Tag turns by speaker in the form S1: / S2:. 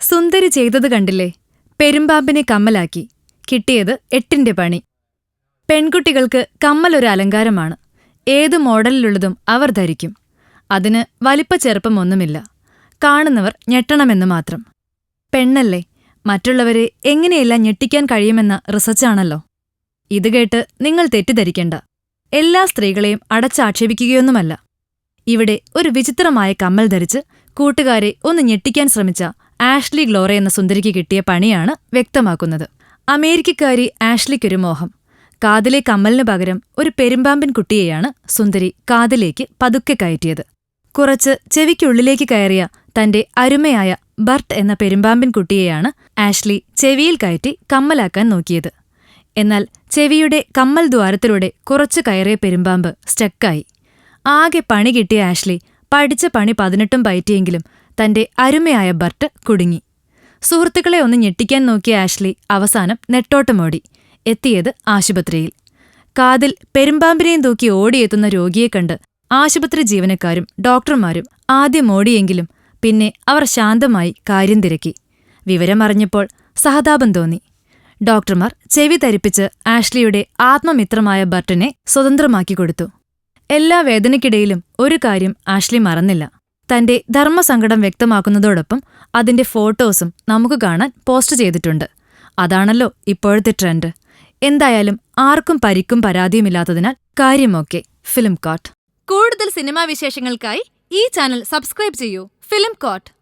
S1: സുന്ദരി ചെയ്തത് കണ്ടില്ലേ? പെരുമ്പാമ്പിനെ കമ്മലാക്കി. കിട്ടിയത് എട്ടിന്റെ പണി. പെൺകുട്ടികൾക്ക് കമ്മൽ ഒരു അലങ്കാരമാണ്. ഏത് മോഡലിലുള്ളതും അവർ ധരിക്കും. അതിന് വലിപ്പ ചെറുപ്പമൊന്നുമില്ല കാണുന്നവർ ഞെട്ടണമെന്ന് മാത്രം. പെണ്ണല്ലേ? മറ്റുള്ളവരെ എങ്ങനെയെല്ലാം ഞെട്ടിക്കാൻ കഴിയുമെന്ന റിസർച്ചാണല്ലോ. ഇത് കേട്ട് നിങ്ങൾ തെറ്റിദ്ധരിക്കേണ്ട. എല്ലാ സ്ത്രീകളെയും അടച്ചാക്ഷേപിക്കുകയൊന്നുമല്ല. ഇവിടെ ഒരു വിചിത്രമായ കമ്മൽ ധരിച്ച് കൂട്ടുകാരെ ഒന്ന് ഞെട്ടിക്കാൻ ശ്രമിച്ച ആഷ്ലി ഗ്ലോറ എന്ന സുന്ദരിക്ക് കിട്ടിയ പണിയാണ് വ്യക്തമാക്കുന്നത്. അമേരിക്കക്കാരി ആഷ്ലിക്കൊരു മോഹം. കാതിലെ കമ്മലിനു പകരം ഒരു പെരുമ്പാമ്പിൻ കുട്ടിയെയാണ് സുന്ദരി കാതിലേക്ക് പതുക്കെ കയറ്റിയത്. കുറച്ച് ചെവിക്കുള്ളിലേക്ക് കയറിയ തന്റെ അരുമയായ ബർട്ട് എന്ന പെരുമ്പാമ്പിൻ കുട്ടിയെയാണ് ആഷ്ലി ചെവിയിൽ കയറ്റി കമ്മലാക്കാൻ നോക്കിയത്. എന്നാൽ ചെവിയുടെ കമ്മൽ ദ്വാരത്തിലൂടെ കുറച്ചു കയറിയ പെരുമ്പാമ്പ് സ്റ്റക്കായി. ആകെ പണി കിട്ടിയ ആഷ്ലി പഠിച്ച പണി പതിനെട്ടും പയറ്റിയെങ്കിലും തന്റെ അരുമയായ ബർട്ട് കുടുങ്ങി. സുഹൃത്തുക്കളെ ഒന്ന് ഞെട്ടിക്കാൻ നോക്കിയ ആഷ്ലി അവസാനം നെട്ടോട്ടമോടി എത്തിയത് ആശുപത്രിയിൽ. കാതിൽ പെരുമ്പാമ്പിനെയും തൂക്കി ഓടിയെത്തുന്ന രോഗിയെ കണ്ട് ആശുപത്രി ജീവനക്കാരും ഡോക്ടർമാരും ആദ്യം ഓടിയെങ്കിലും പിന്നെ അവർ ശാന്തമായി കാര്യം തിരക്കി. വിവരമറിഞ്ഞപ്പോൾ സഹതാപം തോന്നി. ഡോക്ടർമാർ ചെവി തരിപ്പിച്ച് ആഷ്ലിയുടെ ആത്മമിത്രമായ ബർട്ടിനെ സ്വതന്ത്രമാക്കി കൊടുത്തു. എല്ലാ വേദനയ്ക്കിടയിലും ഒരു കാര്യം ആഷ്ലി മറന്നില്ല. തന്റെ ധർമ്മസങ്കടം വ്യക്തമാക്കുന്നതോടൊപ്പം അതിന്റെ ഫോട്ടോസും നമുക്ക് കാണാൻ പോസ്റ്റ് ചെയ്തിട്ടുണ്ട്. അതാണല്ലോ ഇപ്പോഴത്തെ ട്രെൻഡ്. എന്തായാലും ആർക്കും പരിക്കും പരാതിയുമില്ലാത്തതിനാൽ കാര്യമൊക്കെ ഫിലിം കോട്ട് കൂടുതൽ സിനിമാ വിശേഷങ്ങൾക്കായി ഈ ചാനൽ സബ്സ്ക്രൈബ് ചെയ്യൂ. Film coat